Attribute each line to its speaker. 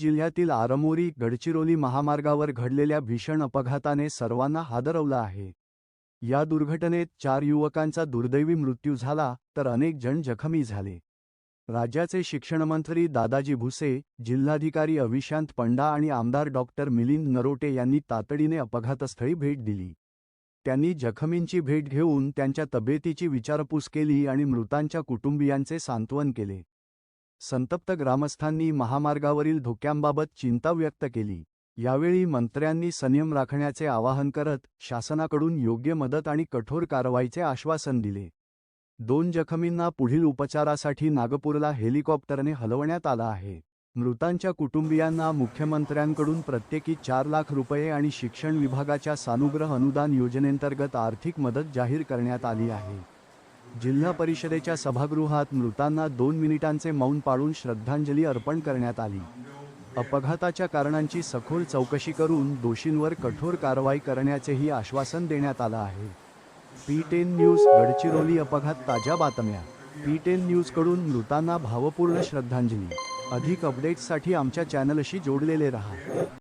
Speaker 1: जिल्ह्यातील आरमोरी गडचिरोली महामार्गावर घडलेल्या भीषण अपघाताने सर्वांना हादरवलं आहे. या दुर्घटनेत चार युवकांचा दुर्दैवी मृत्यू झाला तर अनेक जण जखमी झाले. राज्याचे शिक्षणमंत्री दादाजी भुसे जिल्हाधिकारी अविशांत पंडा आणि आमदार डॉक्टर मिलिंद नरोटे यांनी तातडीने अपघातस्थळी भेट दिली. त्यांनी जखमींची भेट घेऊन त्यांच्या तब्येतीची विचारपूस केली आणि मृतांच्या कुटुंबियांचे सांत्वन केले. संतप्त ग्रामस्थांनी महामार्गावरील धोक्यांबाबत चिंता व्यक्त केली. यावेळी मंत्र्यांनी संयम राखण्याचे आवाहन करत शासनाकडून योग्य मदत आणि कठोर कारवाईचे आश्वासन दिले. दोन जखमींना पुढील उपचारासाठी नागपूरला हेलिकॉप्टरने हलवण्यात आलं आहे. मृतांच्या कुटुंबियांना मुख्यमंत्र्यांकडून प्रत्येकी चार लाख रुपये आणि शिक्षण विभागाच्या सानुग्रह अनुदान योजनेंतर्गत आर्थिक मदत जाहीर करण्यात आली आहे. जिल्हा परिषदेच्या सभागृहात मृतांना दोन मिनिटांचे मौन पाळून श्रद्धांजली अर्पण करण्यात आली. अपघाताच्या कारणांची सखोल चौकशी करून दोषींवर कठोर कारवाई करण्याचेही आश्वासन देण्यात आलं आहे. पी टेन न्यूज गडचिरोली अपघात ताज्या बातम्या. पी टेन न्यूजकडून मृतांना भावपूर्ण श्रद्धांजली. अधिक अपडेट्ससाठी आमच्या चॅनलशी जोडलेले रहा.